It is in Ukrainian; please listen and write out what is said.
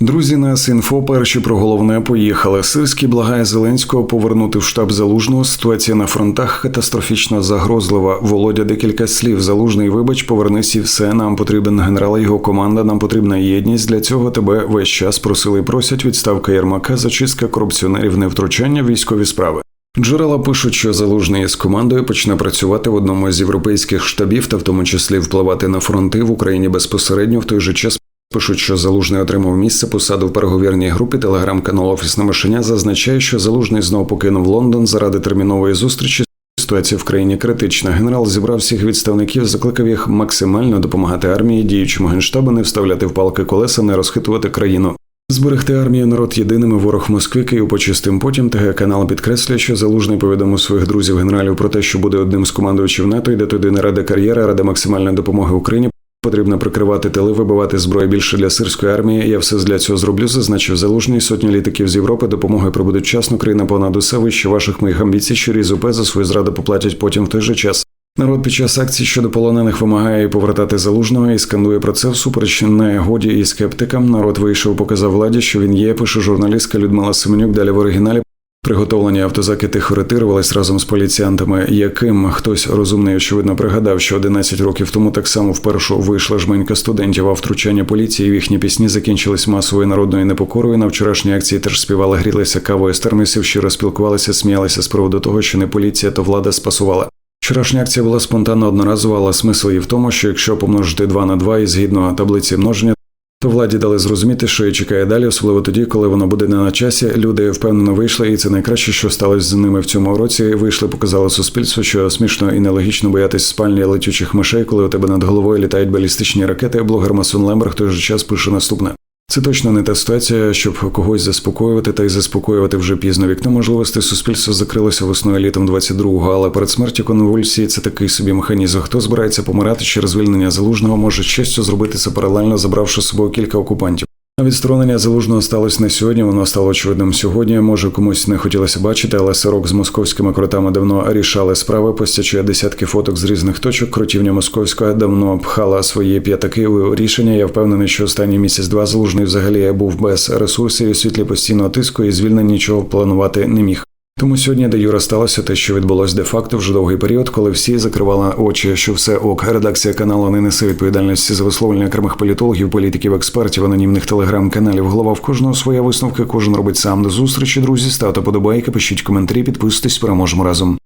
Друзі, нас інфо перші про головне поїхали. Сирський благає Зеленського повернути в штаб залужного. Ситуація на фронтах катастрофічно загрозлива. Володя декілька слів. Залужний, вибач, повернись і все. Нам потрібен генерал, його команда. Нам потрібна єдність. Для цього тебе весь час просили і просять відставка Єрмака, зачистка корупціонерів, невтручання військові справи. Джерела пишуть, що залужний з командою почне працювати в одному з європейських штабів, та в тому числі впливати на фронти в Україні безпосередньо в той же час. Пишуть, що залужний отримав місце посаду в переговірній групі. Телеграм-канал Офісне мишеня зазначає, що залужний знову покинув Лондон заради термінової зустрічі. Ситуація в країні критична. Генерал зібрав всіх відставників, закликав їх максимально допомагати армії, діючому генштабу, не вставляти в палки колеса, не розхитувати країну. Зберегти армію народ єдиними ворог Москви Київ почистим. Потім ТГ канал підкреслює, що залужний повідомив своїх друзів генералів про те, що буде одним з командувачів НАТО, йде туди не ради кар'єри, ради максимальної допомоги Україні. Потрібно прикривати тили, вибивати зброю більше для сирської армії. Я все для цього зроблю, зазначив залужний. Сотні літаків з Європи допомоги прибудуть вчасно. Країна понад усе вище ваших моїх амбіцій, що різ УП за свою зраду поплатять потім в той же час. Народ під час акцій щодо полонених вимагає повертати залужного і скандує про це всупереч негоді і скептикам. Народ вийшов, показав владі, що він є. Пише журналістка Людмила Семенюк. Далі в оригіналі. Приготовлені автозаки тихо разом з поліціянтами, яким хтось розумний, очевидно, пригадав, що 11 років тому так само вперше вийшла жменька студентів, а втручання поліції в їхні пісні закінчились масовою народною непокорою. На вчорашній акції теж співали, грілися кавою з термісів, щиро спілкувалися, сміялися з приводу того, що не поліція, то влада спасувала. Вчорашня акція була спонтанно одноразова, але смисл її в тому, що якщо помножити 2 на 2 і згідно таблиці множення, то владі дали зрозуміти, що її чекає далі, особливо тоді, коли воно буде не на часі. Люди впевнено вийшли, і це найкраще, що сталося з ними в цьому році. Вийшли, показали суспільству, що смішно і нелогічно боятись спальні летючих мишей, коли у тебе над головою літають балістичні ракети. Блогер Масон Лемберг той же час пише наступне. Це точно не та ситуація, щоб когось заспокоювати, та й заспокоювати вже пізно. Вікно можливостей суспільства закрилося весною літом 22-го, але перед смертю конвульсії це такий собі механізм. Хто збирається помирати через звільнення залужного, може честю зробити це паралельно, забравши з собою кілька окупантів. Відсторонення залужного сталося не сьогодні. Воно стало очевидним сьогодні. Може комусь не хотілося бачити, але сирок з московськими кротами давно рішали справи. Постячує десятки фоток з різних точок. Кротівня московська давно пхала свої п'ятаки у рішення. Я впевнений, що останній місяць-два залужний взагалі був без ресурсів і світлі постійного тиску і звільнення нічого планувати не міг. Тому сьогодні, де Юра сталося те, що відбулось де-факто вже довгий період, коли всі закривали очі, що все ок. Редакція каналу не несе відповідальності за висловлення окремих політологів, політиків, експертів, анонімних телеграм-каналів. Голова в кожного своя висновка, кожен робить сам. До зустрічі, друзі. Ставте подобайки, пишіть коментарі, підписуйтесь, переможемо разом.